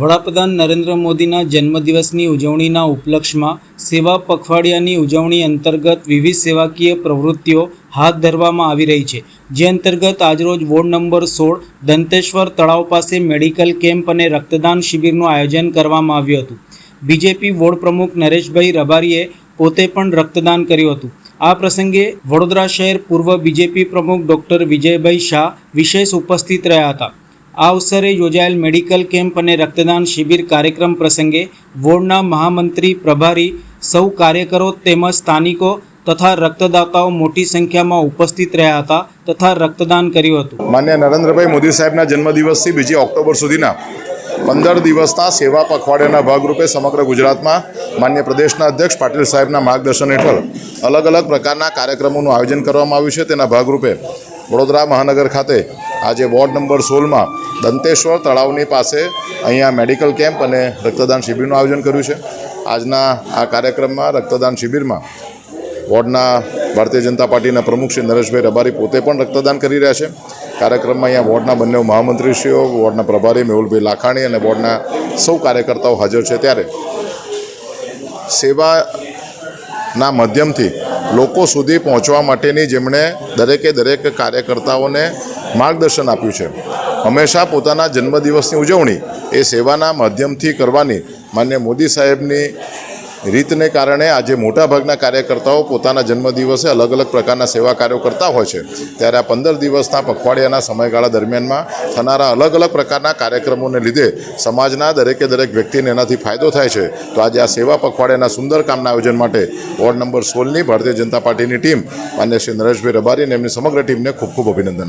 વડાપ્રધાન નરેન્દ્ર મોદીના જન્મદિવસની ઉજવણીના ઉપલક્ષમાં સેવા પખવાડિયાની ઉજવણી અંતર્ગત વિવિધ સેવાકીય પ્રવૃત્તિઓ હાથ ધરવામાં આવી રહી છે. જે અંતર્ગત આજરોજ વોર્ડ નંબર સોળ, દંતેશ્વર તળાવ પાસે મેડિકલ કેમ્પ અને રક્તદાન શિબિરનું આયોજન કરવામાં આવ્યું હતું. બીજેપી વોર્ડ પ્રમુખ નરેશભાઈ રબારીએ પોતે પણ રક્તદાન કર્યું હતું. આ પ્રસંગે વડોદરા શહેર પૂર્વ બીજેપી પ્રમુખ ડૉક્ટર વિજયભાઈ શાહ વિશેષ ઉપસ્થિત રહ્યા હતા. આ અવસરે યોજાયેલ મેડિકલ કેમ્પ અને રક્તદાન શિબિર કાર્યક્રમ પ્રસંગે વોર્ડના મહામંત્રી, પ્રભારી, સૌ કાર્યકરો તેમજ સ્થાનિકો તથા રક્તદાતાઓ મોટી સંખ્યામાં ઉપસ્થિત રહ્યા હતા તથા રક્તદાન કર્યું હતું. માન્ય નરેન્દ્રભાઈ મોદી સાહેબના જન્મદિવસથી બીજી ઓક્ટોબર સુધીના પંદર દિવસના સેવા પખવાડિયાના ભાગરૂપે સમગ્ર ગુજરાતમાં માન્ય પ્રદેશના અધ્યક્ષ પાટીલ સાહેબના માર્ગદર્શન હેઠળ અલગ અલગ પ્રકારના કાર્યક્રમોનું આયોજન કરવામાં આવ્યું છે. તેના ભાગરૂપે વડોદરા મહાનગર ખાતે આજે વોર્ડ નંબર સોળમાં દંતેશ્વર તળાવની પાસે અહીંયા મેડિકલ કેમ્પ અને રક્તદાન શિબિરનું આયોજન કર્યું છે. આજના આ કાર્યક્રમમાં રક્તદાન શિબિરમાં વોર્ડના ભારતીય જનતા પાર્ટીના પ્રમુખ શ્રી નરેશભાઈ રબારી પોતે પણ રક્તદાન કરી રહ્યા છે. કાર્યક્રમમાં અહીંયા વોર્ડના બંને મહામંત્રીશ્રીઓ, વોર્ડના પ્રભારી મેહુલભાઈ લાખાણી અને વોર્ડના સૌ કાર્યકર્તાઓ હાજર છે ત્યારે. સેવાના માધ્યમથી લોકો સુધી પહોંચવા માટેની જેમણે દરેકે દરેક કાર્યકર્તાઓને માર્ગદર્શન આપ્યું છે. હંમેશા પોતાના જન્મદિવસની ઉજવણી એ સેવાના માધ્યમથી કરવાની માન્ય મોદી સાહેબની રીતને કારણે આજે મોટાભાગના કાર્યકર્તાઓ પોતાના જન્મદિવસે અલગ અલગ પ્રકારના સેવા કાર્યો કરતા હોય છે. ત્યારે આ પંદર દિવસના પખવાડિયાના સમયગાળા દરમિયાનમાં થનારા અલગ અલગ પ્રકારના કાર્યક્રમોને લીધે સમાજના દરેકે દરેક વ્યક્તિને એનાથી ફાયદો થાય છે. તો આજે આ સેવા પખવાડિયાના સુંદર કામના આયોજન માટે વોર્ડ નંબર સોળની ભારતીય જનતા પાર્ટીની ટીમ માન્ય શ્રી નરેશભાઈ રબારી અને એમની સમગ્ર ટીમને ખૂબ ખૂબ અભિનંદન